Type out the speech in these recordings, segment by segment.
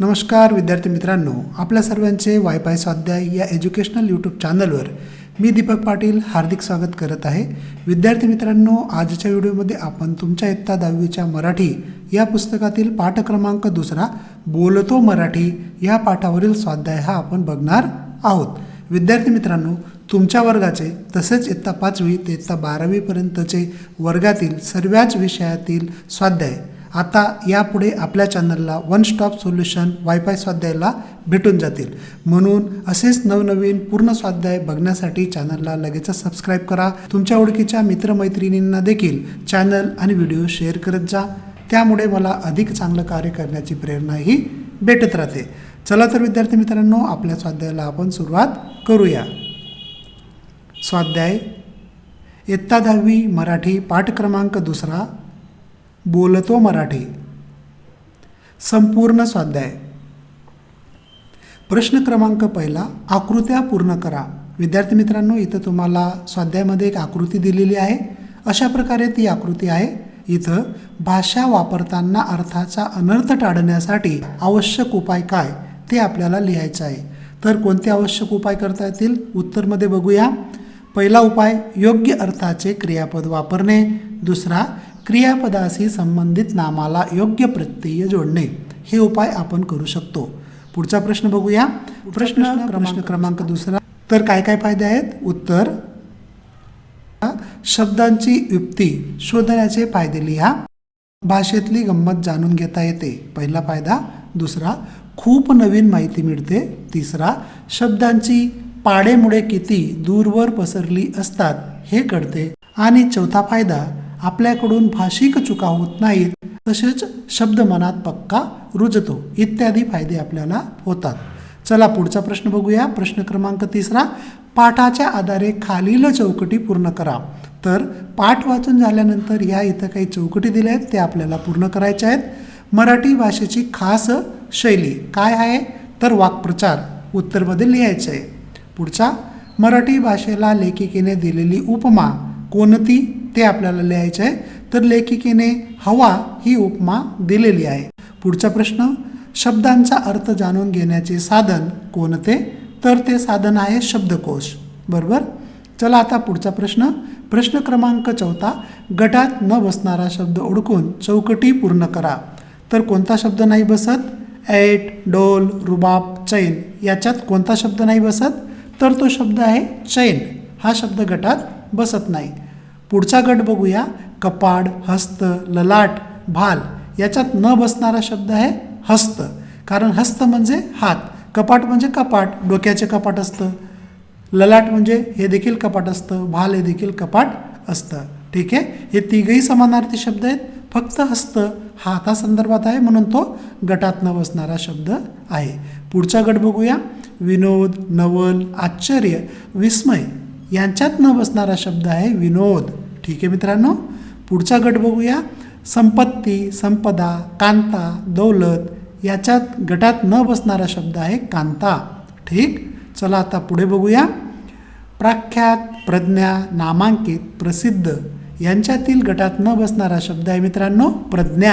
नमस्कार विद्यार्थी मित्रांनो आपल्या सर्वांचे वायफाय स्वाध्याय या एज्युकेशनल यूट्यूब चॅनलवर मी दीपक पाटील हार्दिक स्वागत करत आहे. विद्यार्थी मित्रांनो आजच्या व्हिडिओमध्ये आपण तुमच्या इयत्ता दहावीच्या मराठी या पुस्तकातील पाठ क्रमांक दुसरा बोलतो मराठी या पाठावरील स्वाध्याय हा आपण बघणार आहोत. विद्यार्थी मित्रांनो तुमच्या वर्गाचे तसेच इयत्ता पाचवी ते इयत्ता बारावीपर्यंतचे वर्गातील सर्वच विषयातील स्वाध्याय आता यापुढे आपल्या चॅनलला वन स्टॉप सोल्युशन वायफाय स्वाध्यायाला भेटून जातील. म्हणून असेच नवनवीन पूर्ण स्वाध्याय बघण्यासाठी चॅनलला लगेच सबस्क्राईब करा. तुमच्या ओळखीच्या मित्रमैत्रिणींना देखील चॅनल आणि व्हिडिओ शेअर करत जा. त्यामुळे मला अधिक चांगलं कार्य करण्याची प्रेरणाही भेटत राहते. चला तर विद्यार्थी मित्रांनो आपल्या स्वाध्यायाला आपण सुरुवात करूया. स्वाध्याय इयत्ता दहावी मराठी पाठ क्रमांक दुसरा. बोलतो मराठी. संपूर्ण स्वाध्याय. प्रश्न क्रमांक पहिला आकृत्या पूर्ण करा. विद्यार्थी मित्रांनो इथं तुम्हाला स्वाध्यायामध्ये एक आकृती दिलेली आहे. अशा प्रकारे ती आकृती आहे. इथं भाषा वापरताना अर्थाचा अनर्थ टाळण्यासाठी आवश्यक उपाय काय ते आपल्याला लिहायचं आहे. तर कोणते आवश्यक उपाय करता येतील? उत्तरमध्ये बघूया. पहिला उपाय योग्य अर्थाचे क्रियापद वापरणे. दुसरा क्रियापदाशी संबंधित नामाला योग्य प्रत्यय जोडणे हे उपाय आपण करू शकतो. पुढचा प्रश्न बघूया. प्रश्न प्रश्न क्रमांक दुसरा. तर काय काय फायदे आहेत? उत्तर. शब्दांची युक्ती शोधण्याचे फायदे लिहा. भाषेतली गंमत जाणून घेता येते. पहिला फायदा. दुसरा खूप नवीन माहिती मिळते. तिसरा शब्दांची पाडेमुळे किती दूरवर पसरली असतात हे कळते. आणि चौथा फायदा आपल्याकडून भाषिक चुका होत नाहीत तसेच शब्द मनात पक्का रुजतो इत्यादी फायदे आपल्याला होतात. चला पुढचा प्रश्न बघूया. प्रश्न क्रमांक तिसरा पाठाच्या आधारे खालील चौकटी पूर्ण करा. तर पाठ वाचून झाल्यानंतर ह्या इथं काही चौकटी दिल्या आहेत त्या आपल्याला पूर्ण करायच्या आहेत. मराठी भाषेची खास शैली काय आहे? तर वाक्प्रचार उत्तरमध्ये लिहायचं आहे. पुढचा मराठी भाषेला लेखिकेने दिलेली उपमा कोणती? ते आपल्याला लिहायचं आहे. तर लेखिकेने हवा ही उपमा दिलेली आहे. पुढचा प्रश्न शब्दांचा अर्थ जाणून घेण्याचे साधन कोणते? तर ते साधन आहे शब्दकोश. बरोबर? चला आता पुढचा प्रश्न. प्रश्न क्रमांक चौथा गटात न बसणारा शब्द ओळखून चौकटी पूर्ण करा. तर कोणता शब्द नाही बसत? ऐट डोल रुबाब चैन याच्यात कोणता शब्द नाही बसत? तर तो शब्द आहे चैन. हा शब्द गटात बसत नाही. पुढचा गट बघूया. कपाड हस्त ललाट भाल याच्यात न बसणारा शब्द आहे हस्त. कारण हस्त म्हणजे हात. कपाट म्हणजे कपाट. डोक्याचे कपाट असतं. ललाट म्हणजे हे देखील कपाट असतं. भाल हे देखील कपाट असतं. ठीक आहे? हे तिघही समानार्थी शब्द आहेत. फक्त हस्त हा हातासंदर्भात आहे म्हणून तो गटात न बसणारा शब्द आहे. पुढचा गट बघूया. विनोद नवल आश्चर्य विस्मय. यांच्यात न बसणारा शब्द आहे विनोद. ठीक आहे मित्रांनो? पुढचा गट बघूया. संपत्ती संपदा कांता दौलत याच्यात गटात न बसणारा शब्द आहे कांता. ठीक? चला आता पुढे बघूया. प्राख्यात प्रज्ञा नामांकित प्रसिद्ध यांच्यातील गटात न बसणारा शब्द आहे मित्रांनो प्रज्ञा.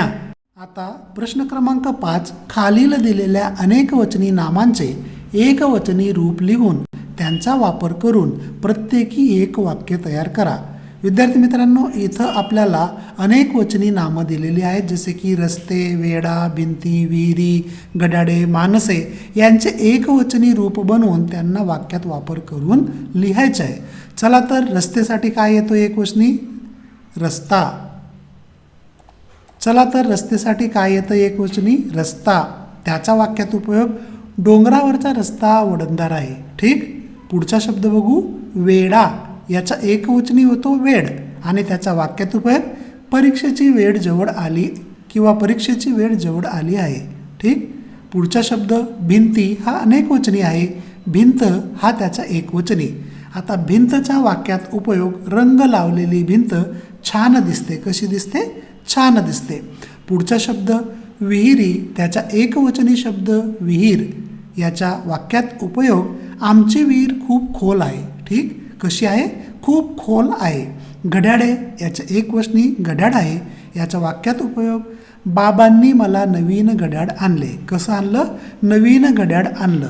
आता प्रश्न क्रमांक पाच खालील दिलेल्या अनेक वचनी नामांचे एकवचनी रूप लिहून. त्यांचा वापर करून प्रत्येकी एक वाक्य तयार करा. विद्यार्थी मित्रांनो इथं आपल्याला अनेक वचनी नामं दिलेली आहेत जसे की रस्ते वेडा भिंती विहिरी गडाडे मानसे यांचे एकवचनी रूप बनवून त्यांना वाक्यात वापर करून लिहायचं आहे. चला तर रस्तेसाठी काय येतो एकवचनी रस्ता. चला तर रस्तेसाठी काय येतं एकवचनी रस्ता. त्याचा वाक्यात उपयोग डोंगरावरचा रस्ता वडंदार आहे. ठीक? पुढचा शब्द बघू वेडा. याचा एकवचनी होतो वेड. आणि त्याचा वाक्यात उपयोग परीक्षेची वेळ जवळ आली किंवा परीक्षेची वेळ जवळ आली आहे. ठीक? पुढचा शब्द भिंती हा अनेकवचनी आहे. भिंत हा त्याचा एकवचनी. आता भिंतच्या वाक्यात उपयोग रंग लावलेली भिंत छान दिसते. कशी दिसते? छान दिसते. पुढचा शब्द विहिरी. त्याचा एकवचनी शब्द विहीर. याच्या वाक्यात उपयोग आमची विहीर खूप खोल आहे ठीक? कशी आहे? खूप खोल आहे. घड्याडे याचं एक वचनी घड्याड आहे याचा वाक्यात उपयोग बाबांनी मला नवीन घड्याळ आणले. कसं आणलं? नवीन घड्याळ आणलं.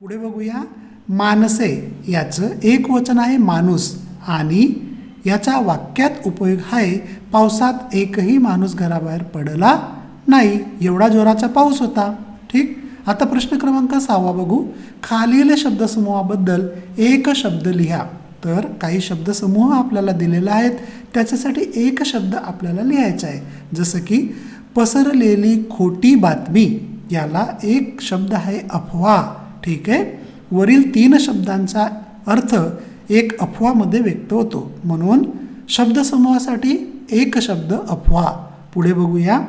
पुढे बघूया. मानसे याचं एक वचन आहे माणूस. आणि याचा वाक्यात उपयोग आहे पावसात एकही माणूस घराबाहेर पडला नाही. एवढा जोराचा पाऊस होता. आता प्रश्न क्रमांक सहावा बघू. खालील शब्दसमूहाबद्दल एक शब्द लिहा. तर काही शब्दसमूह आपल्याला दिलेला आहेत. त्याच्यासाठी एक शब्द आपल्याला लिहायचा आहे. जसं की पसरलेली खोटी बातमी याला एक शब्द आहे अफवा. ठीक आहे? वरील तीन शब्दांचा अर्थ एक अफवामध्ये व्यक्त होतो. म्हणून शब्दसमूहासाठी एक शब्द अफवा. पुढे बघूया.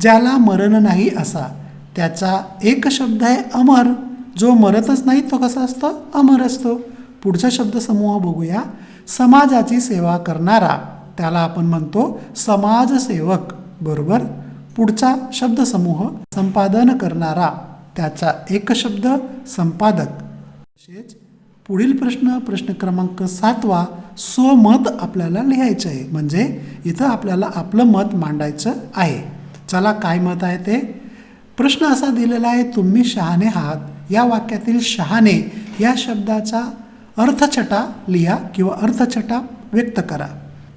ज्याला मरण नाही असा. त्याचा एक शब्द आहे अमर. जो मरतच नाही तो कसा असतो? अमर असतो. पुढचा शब्दसमूह बघूया. समाजाची सेवा करणारा त्याला आपण म्हणतो समाजसेवक. बरोबर? पुढचा शब्दसमूह संपादन करणारा त्याचा एक शब्द संपादक. तसेच पुढील प्रश्न प्रश्न क्रमांक सातवा स्वमत आपल्याला लिहायचं आहे. म्हणजे इथं आपल्याला आपलं मत मांडायचं आहे. चला काय मत आहे ते? प्रश्न असा दिलेला आहे तुम्ही शहाणे आहात. या वाक्यातील शहाणे या शब्दाचा अर्थछटा लिहा किंवा अर्थछटा व्यक्त करा.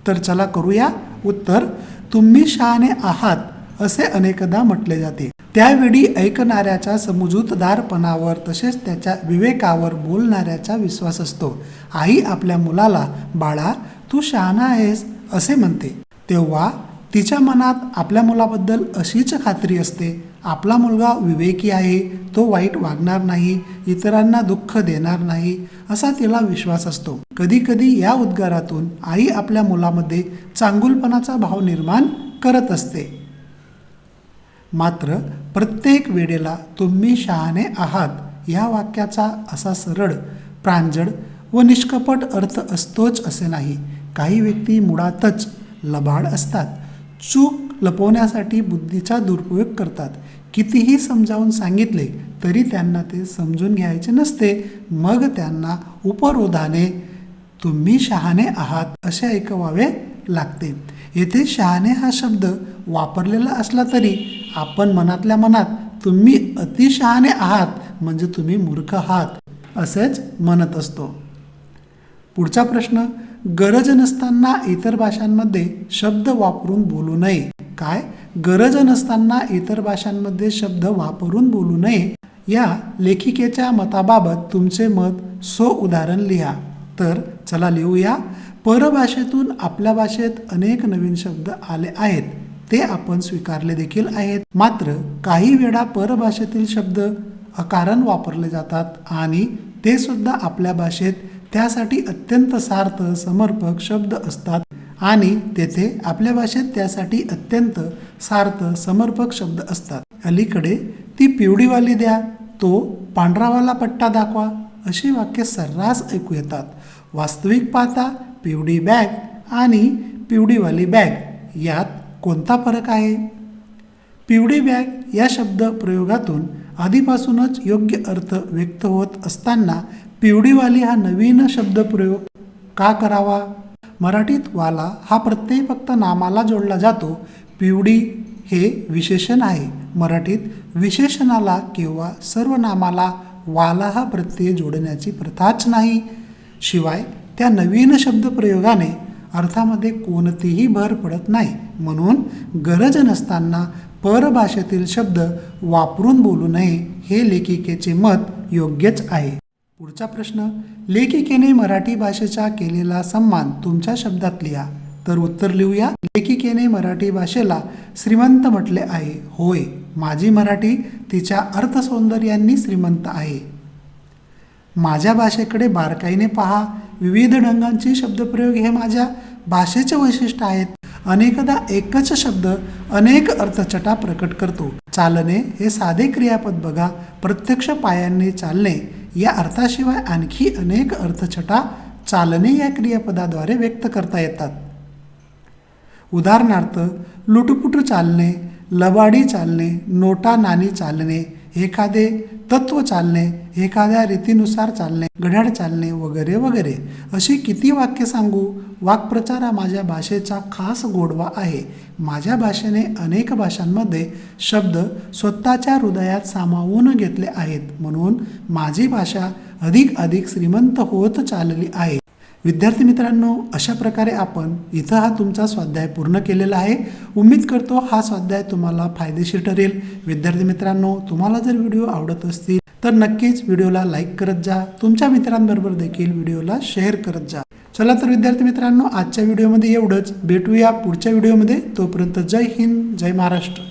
तर चला करूया उत्तर. तुम्ही शहाणे आहात असे अनेकदा म्हटले जाते. त्यावेळी ऐकणाऱ्याच्या समजूतदारपणावर तसेच त्याच्या विवेकावर बोलणाऱ्याचा विश्वास असतो. आई आपल्या मुलाला बाळा तू शहाणा आहेस असे म्हणते. तेव्हा तिच्या मनात आपल्या मुलाबद्दल अशीच खात्री असते. आपला मुलगा विवेकी आहे तो वाईट वागणार नाही इतरांना दुःख देणार नाही असा तिला विश्वास असतो. कधी कधी या उद्गारातून आई आपल्या मुलामध्ये चांगुलपणाचा भाव निर्माण करत असते. मात्र प्रत्येक वेळेला तुम्ही शहाणे आहात या वाक्याचा असा सरळ प्रांजळ व निष्कपट अर्थ असतोच असे नाही. काही व्यक्ती मुळातच लबाड असतात. चूक लपवण्यासाठी बुद्धीचा दुरुपयोग करतात. कितीही समजावून सांगितले तरी त्यांना ते समजून घ्यायचे नसते. मग त्यांना उपरोधाने तुम्ही शहाणे आहात असे ऐकवावे लागते. येथे शहाणे हा शब्द वापरलेला असला तरी आपण मनातल्या मनात तुम्ही अतिशहाणे आहात म्हणजे तुम्ही मूर्ख आहात असेच म्हणत असतो. पुढचा प्रश्न गरज नसताना इतर भाषांमध्ये शब्द वापरून बोलू नये. काय? गरज नसताना इतर भाषांमध्ये शब्द वापरून बोलू नये. या लेखिकेच्या मताबाबत तुमचे मत सो उदाहरण लिहा. तर चला लिहूया. परभाषेतून आपल्या भाषेत अनेक नवीन शब्द आले आहेत. ते आपण स्वीकारले देखील आहेत. मात्र काही वेळा परभाषेतील शब्द अकारण वापरले जातात आणि ते सुद्धा आपल्या भाषेत. त्यासाठी अत्यंत सार्थ समर्पक शब्द असतात. आणि तेथे आपल्या भाषेत त्यासाठी अत्यंत सार्थ समर्पक शब्द असतात. अलीकडे ती पिवळीवाली द्या तो पांढरावाला पट्टा दाखवा अशी वाक्य सर्रास ऐकू येतात. वास्तविक पाहता पिवळी बॅग आणि पिवळीवाली बॅग यात कोणता फरक आहे? पिवळी बॅग या शब्द प्रयोगातून आधीपासूनच योग्य अर्थ व्यक्त होत असताना पिवळीवाली हा नवीन शब्दप्रयोग का करावा? मराठीत वाला हा प्रत्यय फक्त नामाला जोडला जातो. पिवडी हे विशेषण आहे. मराठीत विशेषणाला किंवा सर्वनामाला वाला हा प्रत्यय जोडण्याची प्रथाच नाही. शिवाय त्या नवीन शब्दप्रयोगाने अर्थामध्ये कोणतीही भर पडत नाही. म्हणून गरज नसताना परभाषेतील शब्द वापरून बोलू नये हे लेखिकेचे मत योग्यच आहे. पुढचा प्रश्न लेखिकेने मराठी भाषेचा केलेला सन्मान तुमच्या शब्दात लिहा. तर उत्तर लिहूया. लेखिकेने मराठी भाषेला श्रीमंत म्हटले आहे. होय माझी मराठी तिच्या अर्थसौंदर्यांनी श्रीमंत आहे. माझ्या भाषेकडे बारकाईने पहा. विविध ढंगांचे शब्दप्रयोग हे माझ्या भाषेचे वैशिष्ट्य आहेत. अनेकदा एकच शब्द अनेक अर्थचटा प्रकट करतो. चालणे हे साधे क्रियापद बघा. प्रत्यक्ष पायांनी चालणे या अर्थाशिवाय आणखी अनेक अर्थछटा चालणे या क्रियापदाद्वारे व्यक्त करता येतात. उदाहरणार्थ लुटपुट चालणे लबाडी चालणे नोटा नाणी चालणे एखादे तत्व चालणे एखाद्या रीतीनुसार चालणे घड्याळ चालणे वगैरे वगैरे. अशी किती वाक्य सांगू? वाक्प्रचार हा माझ्या भाषेचा खास गोडवा आहे. माझ्या भाषेने अनेक भाषांमध्ये शब्द स्वतःच्या हृदयात सामावून घेतले आहेत. म्हणून माझी भाषा अधिक अधिक श्रीमंत होत चालली आहे. विद्यार्थी मित्रांनो अशा प्रकारे आपण इथं हा तुमचा स्वाध्याय पूर्ण केलेला आहे. उम्मीद करतो हा स्वाध्याय तुम्हाला फायदेशीर ठरेल. विद्यार्थी मित्रांनो तुम्हाला जर व्हिडिओ आवडत असतील तर नक्कीच व्हिडिओला लाईक करत जा. तुमच्या मित्रांबरोबर देखील व्हिडिओला शेअर करत जा. चला तर विद्यार्थी मित्रांनो आजच्या व्हिडिओमध्ये एवढंच. भेटूया पुढच्या व्हिडिओमध्ये. तोपर्यंत जय हिंद जय महाराष्ट्र.